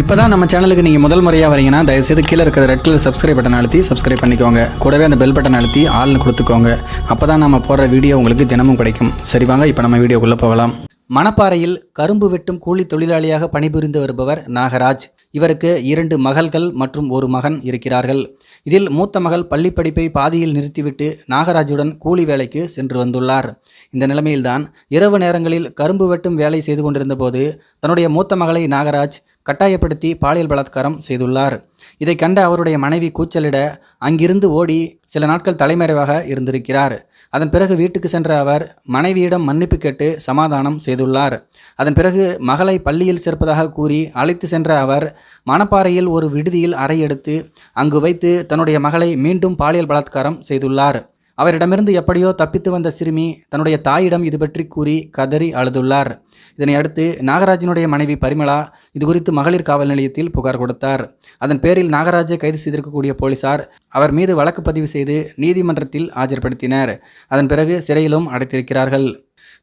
இப்போ தான் நம்ம சேனலுக்கு நீங்கள் முதல் முறையாக வரீங்கன்னா தயவுசெய்து கீழே இருக்கிற ரெட் கலர் சப்ஸ்கிரைப் பட்டன் அழுத்தி சப்ஸ்கிரைப் பண்ணிக்கோங்க. கூடவே அந்த பெல் பட்டன் அழுத்தி ஆள்னு கொடுத்துக்கோங்க. அப்போ தான் நம்ம போடுற வீடியோ உங்களுக்கு தினமும் கிடைக்கும். சரி வாங்க இப்போ நம்ம வீடியோக்குள்ளே போகலாம். மணப்பாறையில் கரும்பு வெட்டும் கூலி தொழிலாளியாக பணிபுரிந்து வருபவர் நாகராஜ். இவருக்கு இரண்டு மகள்கள் மற்றும் ஒரு மகன் இருக்கிறார்கள். இதில் மூத்த மகள் பள்ளிப்படிப்பை பாதியில் நிறுத்திவிட்டு நாகராஜுடன் கூலி வேலைக்கு சென்று வந்துள்ளார். இந்த நிலைமையில்தான் இரவு நேரங்களில் கரும்பு வெட்டும் வேலை செய்து கொண்டிருந்த போது தன்னுடைய மூத்த மகளை நாகராஜ் கட்டாயப்படுத்தி பாலியல் பலாத்காரம் செய்துள்ளார். இதை கண்ட அவருடைய மனைவி கூச்சலிட அங்கிருந்து ஓடி சில நாட்கள் தலைமறைவாக இருந்திருக்கிறார். அதன் பிறகு வீட்டுக்கு சென்ற அவர் மனைவியிடம் மன்னிப்பு கேட்டு சமாதானம் செய்துள்ளார். அதன் பிறகு மகளை பள்ளியில் சேர்ப்பதாக கூறி அழைத்து சென்ற அவர் மணப்பாறையில் ஒரு விடுதியில் அறை எடுத்து அங்கு வைத்து தன்னுடைய மகளை மீண்டும் பாலியல் பலாத்காரம் செய்துள்ளார். அவரிடமிருந்து எப்படியோ தப்பித்து வந்த சிறுமி தன்னுடைய தாயிடம் இது பற்றி கூறி கதறி அழுதுள்ளார். இதனை அடுத்து நாகராஜனுடைய மனைவி பரிமளா இது குறித்து மகளிர் காவல் நிலையத்தில் புகார் கொடுத்தார். அதன் பேரில் நாகராஜை கைது செய்திருக்கக்கூடிய போலீசார் அவர் மீது வழக்கு பதிவு செய்து நீதிமன்றத்தில் ஆஜர்படுத்தினர். அதன் பிறகு சிறையிலும் அடைத்திருக்கிறார்கள்.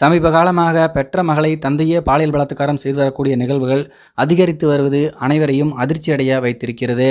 சமீப காலமாக பெற்ற மகளை தந்தையே பாலியல் பலாத்காரம் செய்து வரக்கூடிய நிகழ்வுகள் அதிகரித்து வருவது அனைவரையும் அதிர்ச்சியடைய வைத்திருக்கிறது.